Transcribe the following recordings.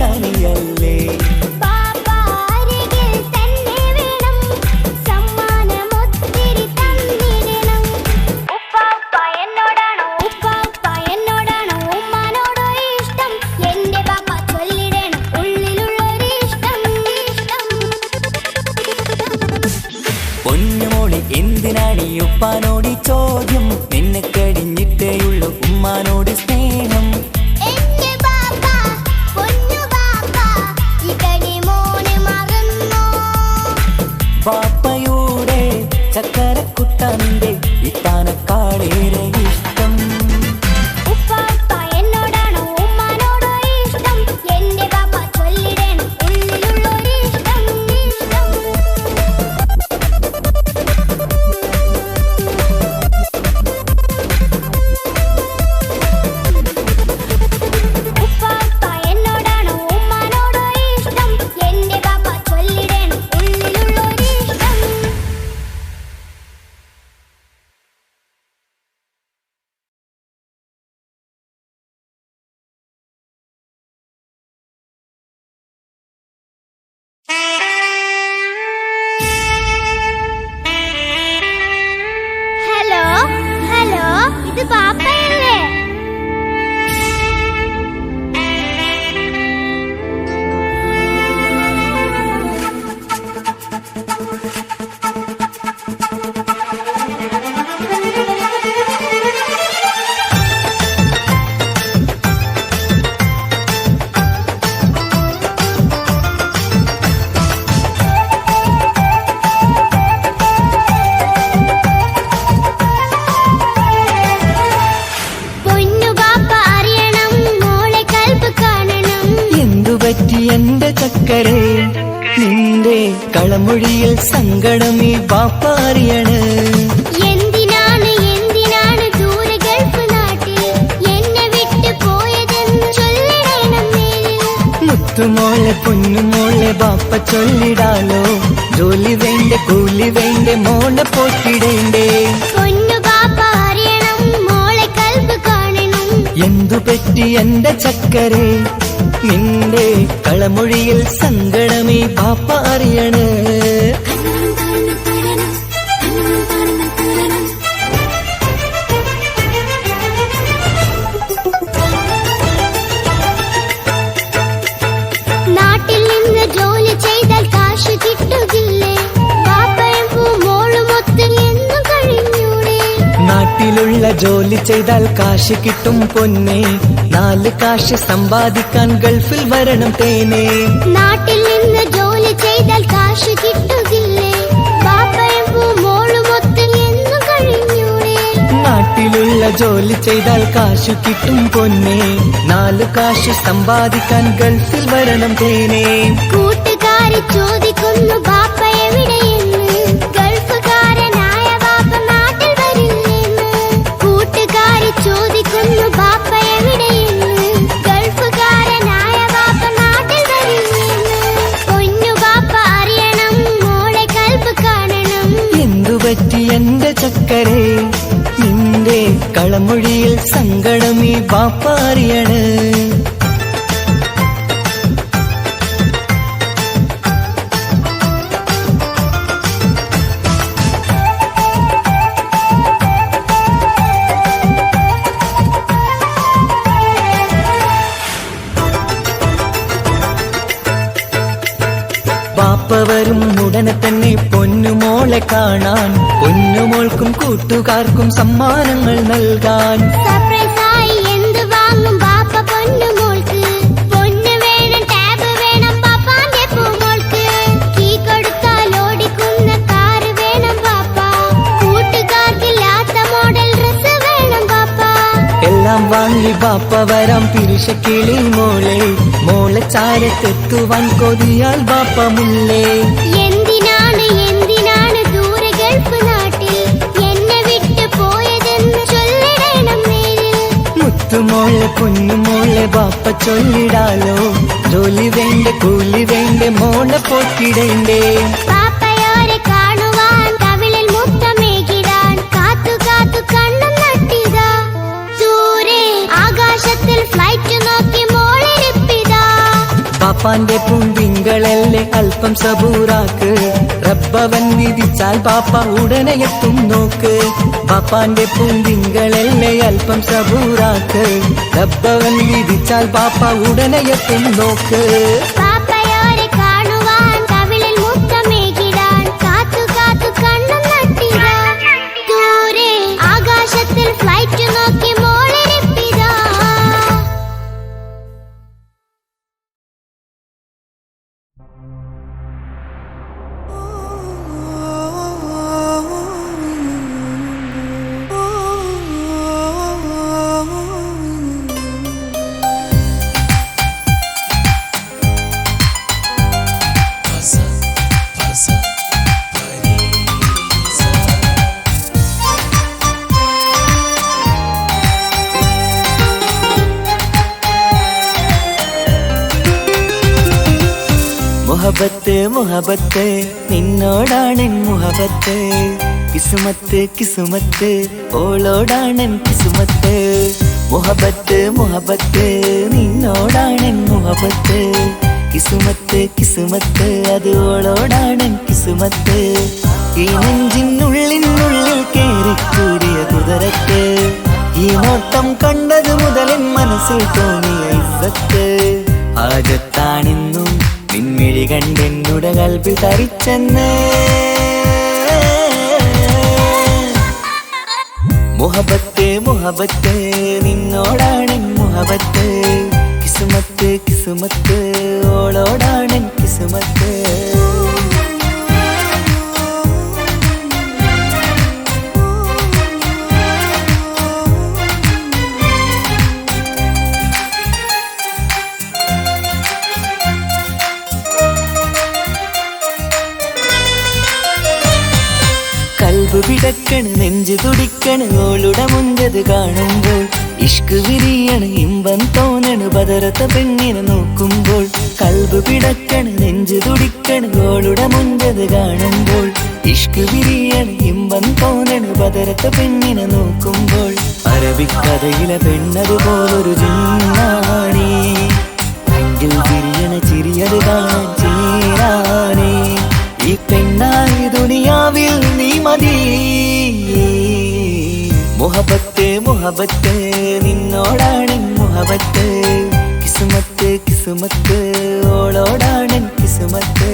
ചക്കര need it. നിന്റെ കളമൊഴിയിൽ സങ്കടം ഈ ബാപ്പ അറിയണ് എന്തിനാണ് എന്തിനാണ് ദൂരെ ഗൾഫ് നാട്ടിൽ? എന്നെ വിട്ട് പോയതെന്ന് ചൊല്ലിടണം നേരിൽ മുത്തുമോളെ പൊന്നുമോളെ ബാപ്പ ചൊല്ലിടാലോ. ജോലി വേണ്ട കൂലി വേണ്ട മോളെ പോക്കിടേണ്ടേ എന്തു പറ്റി എന്റെ ചക്കരെ? നിന്റെ കളമൊഴിയിൽ സങ്കടമേ ബാപ്പ അറിയണേ നാട്ടിലുള്ള ജോലി ചെയ്താൽ കാശ് കിട്ടും പൊന്നെ. നാല് കാശ് സമ്പാദിക്കാൻ ഗൾഫിൽ വരണം തേനേ. നാട്ടിൽ നിന്ന് ജോലി ചെയ്താൽ കാശ് കിട്ടുകില്ലേ? നാട്ടിലുള്ള ജോലി ചെയ്താൽ കാശ് കിട്ടും പൊന്നെ. നാല് കാശ് സമ്പാദിക്കാൻ ഗൾഫിൽ വരണം തേനേ. കൂട്ടുകാര് ചോദിക്കുന്നു മോഡൽ കൂട്ടുകാർക്കും സമ്മാനങ്ങൾ നൽകാൻ. എല്ലാം വാങ്ങി ബാപ്പ വരാം പിരിശക്കിളി മോളെ മോളെ ചാരത്തെത്തുവാൻ കൊതിയാൽ ബാപ്പ മുല്ലേ. മുത്തുമോളെ കുഞ്ഞുമോളെ ബാപ്പ ചൊല്ലിടാലോ. ജോലി വേണ്ട കൂലി വേണ്ട മോളെ മോളിരിപ്പിതാ. പാപ്പാന്റെ പൂന്തിങ്കളല്ലേ അല്പം സബൂറാക്ക്. റബ്ബവൻ വിധിച്ചാൽ പാപ്പ ഉടനെ എത്തും നോക്ക്. പാപ്പാന്റെ പൂന്തിങ്കളല്ലേ അല്പം സബൂറാക്ക്. റബ്ബവൻ വിധിച്ചാൽ പാപ്പ ഉടനെ എത്തും നോക്ക്. ഫ്ലൈറ്റ് നോക്കി മുഹബത്ത് നിന്നോടാണെൻ മുഹബത്ത്. കിസുമത്ത് കിസുമത്ത് ഓളോടാണെൻ കിസുമത്ത്. മുഹബത്ത് മുഹബത്ത് നിന്നോടാണെൻ മുഹബത്ത്. കിസുമത്ത് കിസുമത്ത് അത് ഓളോടാണെൻ കിസുമത്ത്. ഈ നെഞ്ചിനുള്ളിനുള്ളിൽ കേറിക്കൂടിയ കുതിരത്ത്. ഈ നോട്ടം കണ്ടത് മുതലിൻ മനസ്സിൽ തോന്നിയ ഇസത്ത് ആകത്താണെന്നും നിൻമിഴി കണ്ടെന്നുടെ കൽപ്പിൽ തരിച്ചെന്ന് മുഹബത്ത് മുഹബത്ത് നിന്നോടാണ് മുഹബത്ത്. കിസുമത്ത് കിസുമത്ത് ഓളോടാണ് കിസുമത്ത്. ഓളുടെ മുഞ്ചത് കാണുമ്പോൾ ഇഷ്ക് വിരിയണ് ഇമ്പം തോന്നണ് ബദറത്ത പെണ്ണിനെ നോക്കുമ്പോൾ കൽബ് പിടക്കണ് നെഞ്ചു തുടിക്കണ് ഓളുടെ മുഞ്ചത് കാണുമ്പോൾ ഇഷ്ക് വിരിയണ് ഇമ്പം തോന്നണ് ബദറത്ത പെണ്ണിനെ നോക്കുമ്പോൾ. അറബിക്കഥയിലെ പെണ്ണതുപോലൊരു ജിന്നാണി വിരിയണ ചിരിയത് കാണാൻ ചേരാനേ ഈ പെണ്ണായി ദുനിയാവിൽ നീ മതി. മുഹബത്ത് മുഹബത്ത് നിന്നോടാണ് മുഹബത്ത് കിസുമത്ത് കിസുമത്ത് ഓളോടാണ് കിസുമത്ത്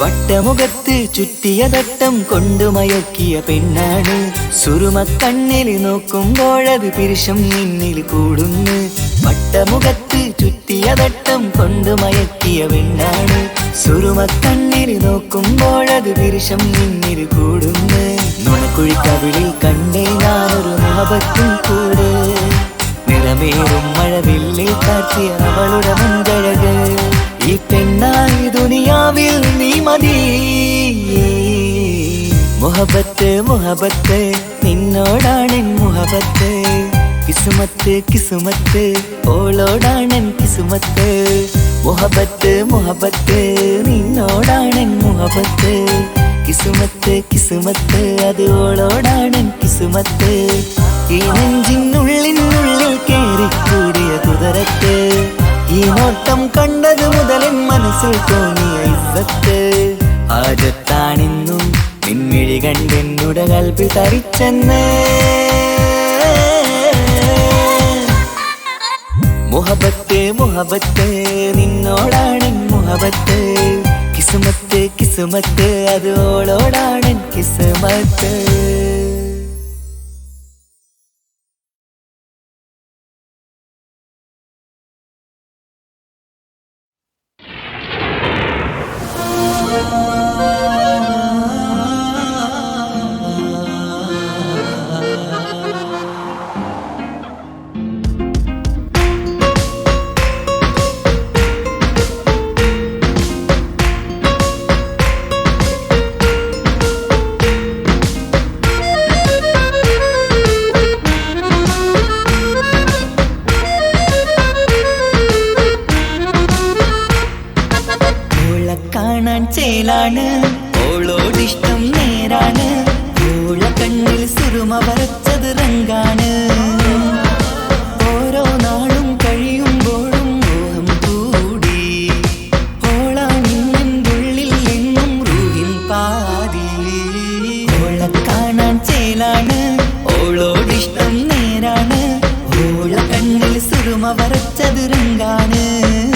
വട്ടമുഖത്ത് ചുറ്റിയ തട്ടം കൊണ്ടു മയക്കിയ പെണ്ണാണ്. സുറുമ കണ്ണിൽ നോക്കുമ്പോഴത് പിരിശം നിന്നിൽ കൂടുന്നു. വട്ടമുഖത്ത് ചുറ്റിയ തട്ടം കൊണ്ടു മയക്കിയ പെണ്ണാണ്. സുറുമ കണ്ണിൽ നോക്കുമ്പോഴത് പിരിശം നിന്നിൽ കൂടുന്നു. നുണക്കുഴിക്കവിളിൽ കണ്ടേ ഞാൻ ഒരു മുഹബത്തും കൂടെ. നിറമേറും മഴവില്ലിൽ കാറ്റിയ അവളുടെ മുൻകഴക്. ഈ പെണ്ണായി ദുനിയാവിൽ നീ മതി. മുഹബത്ത് മുഹബത്ത് നിന്നോടാണെൻ മുഹബത്ത്. കിസുമത്ത് കിസുമത്ത് ഓളോടാണെൻ കിസുമത്ത്. മുഹബത്ത് മുഹബത്ത് നിന്നോടാണെൻ മുഹബത്ത്. കിസുമത്ത് കിസുമത്ത് അത് ഓളോടാണെൻ കിസുമത്ത്. ഈ നെഞ്ചിനുള്ളിനുള്ളിൽ കേറിക്കൂടിയ കുതിരത്ത്. ഈ നോട്ടം കണ്ടത് മുതലൻ മനസ്സിൽ തോന്നിയ ഇസ്സത്ത്. ആജത്താണിന്നും നിൻമിഴി കണ്ടെന്നുടെ കൽപ്പിൽ തരിച്ചെന്ന് മുഹബത്ത് മുഹബത്ത് നിന്നോടാണ് മുഹബത്ത്. കിസുമത്ത് കിസുമത്ത് അത് ഓളോടാണ് കിസുമത്ത്. சுரும வரச்சது ரங்கானு.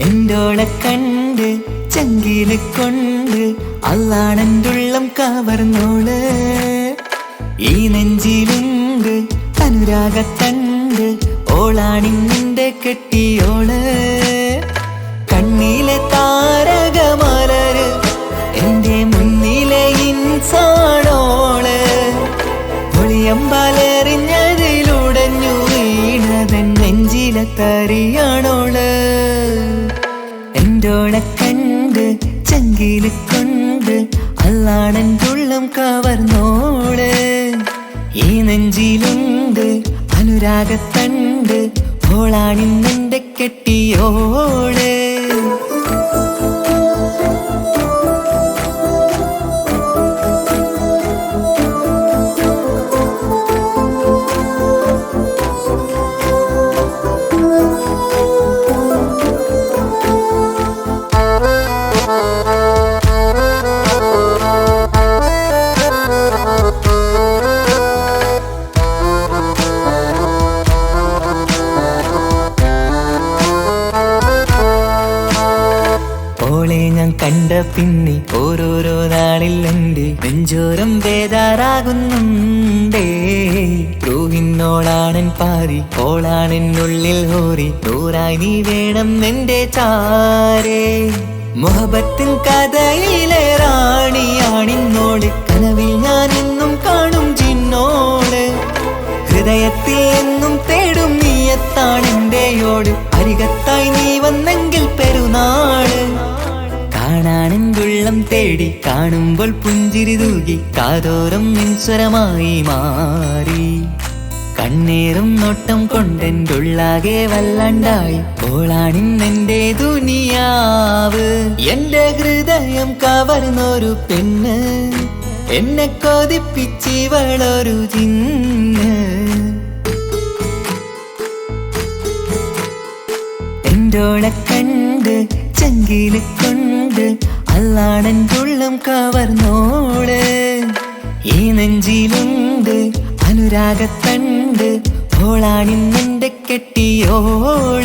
എന്റോളെ കണ്ട് ചങ്കിൽ കൊണ്ട് അല്ലാണെന്തുള്ളം കവർന്നോൾ. ഈ നെഞ്ചിലുണ്ട് അനുരാഗത്തണ്ട് ഓളാണിന്നിന്റെ കെട്ടിയോൾ. കണ്ണിലെ താരകമലര് എന്റെ മുന്നിലെ ഇൻസാണോൾ. ഒളിയമ്പാലെറിഞ്ഞതിലുടഞ്ഞു വീണതൻ നെഞ്ചിലെ തറിയാണോൾ എന്റോളെ കണ്ട് ചങ്കിൽ കൊണ്ട് അല്ലാടൻ തുള്ളം കവർന്നോൾ ഈ നെഞ്ചിലുണ്ട് അനുരാഗത്തണ്ട് ഓളാണിന്നെന്റെ കെട്ടിയോൾ പിന്നെ ഓരോരോ നാളിൽ എന്റെ നെഞ്ചോരം വേദാറാകുന്നുണ്ടേ. ോളാണൻ പാരി ഓളാണെന്നുള്ളിൽ ഹോറി നൂറായി നീ വേണം നിന്റെ ചാരേ. മുഹബത്തിൻ കഥയിലെ റാണിയാണിന്നോട് കനവിൽ ഞാൻ എന്നും കാണും ചിന്നോട്. ഹൃദയത്തിൽ എന്നും തേടും നീയത്താണെന്റെയോട് അരികത്തായി നീ വന്നെങ്കിൽ പെരുന്നാൾ. കാണാനെന്തുള്ളം തേടി കാണുമ്പോൾ പുഞ്ചിരി തൂകി കാതോരം നിൻസ്വരമായി മാറി. കണ്ണേറും നോട്ടം കൊണ്ടെന്തുള്ളാകെ വല്ലാണ്ടായി. ഓളാണിന്നെന്റെ ദുനിയാവ്. എന്റെ ഹൃദയം കവർന്നൊരു പെണ്ണ്. എന്നെ കൊതിപ്പിച്ചിവളൊരു ചിന്ന് എന്റോളെ കണ്ട് ചങ്കിൽ കൊണ്ട് അല്ലാണൻ ഉള്ളം കവർന്നോൾ ഈ നെഞ്ചിലുണ്ട് അനുരാഗത്തണ്ട്. ഓളാണിന്നെന്റെ കെട്ടിയോൾ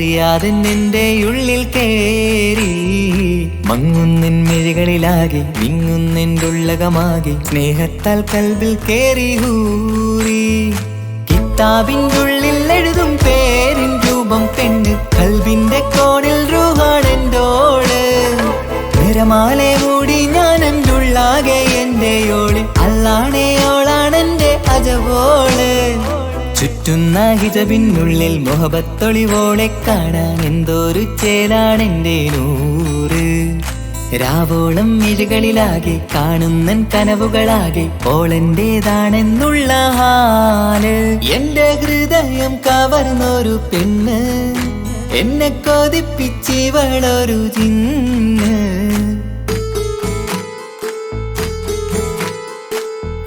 അറിയാതെ നിന്റെ ഉള്ളിൽ കേറി. മങ്ങുന്നിൻ മിഴികളിലാകെ വിങ്ങുന്നെന്റെ ഉള്ളകമാകെ സ്നേഹത്താൽ കൽവിൽ കേറി ഹൂറി കിതാബിന്റെ ഉള്ളിൽ എഴുതും പേരിൻ രൂപം പെണ്ണ് കൽവിന്റെ കോണിൽ റൂഹാണെന്റോൾ നിരമാലെ മൂടി ഞാൻ എന്റെ ഉള്ളാകെ എന്റെ ഓളി. അല്ലാണേ ചുറ്റുന്ന ഹിജബിനുള്ളിൽ മുഹബത്തൊളിവോളെ കാണാൻ എന്തോരു ചേലാണെന്റെ നൂറ്. രാവോളം മിഴികളിലാകെ കാണുന്നൻ കനവുകളാകെ ഓളെന്റേതാണെന്നുള്ള ഹാൽ. എന്റെ ഹൃദയം കവർന്നൊരു പെണ്ണ് എന്നെ കൊതിപ്പിച്ചിവളൊരു ചിന്ന്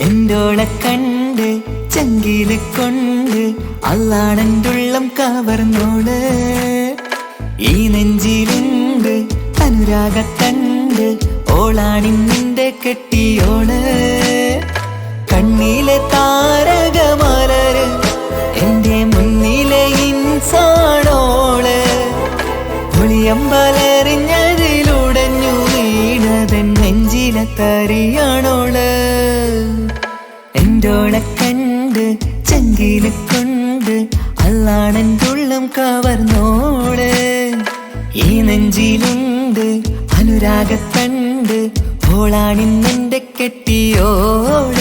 എന്റോളെ കണ്ട് ചങ്കിൽ കൊണ്ട് അല്ലാണെന്തുള്ളം കവർന്നോട്. ഈ നെഞ്ചിലുണ്ട് അനുരാഗത്തണ്ട് ഓളാണിന്റെ കെട്ടിയോട്. കണ്ണിലെ താരകമലര് കവർന്നോൾ ഈ നെഞ്ചിലുണ്ട് അനുരാഗത്തണ്ട്. ഓളാണിന്നെന്റെ കെട്ടിയോൾ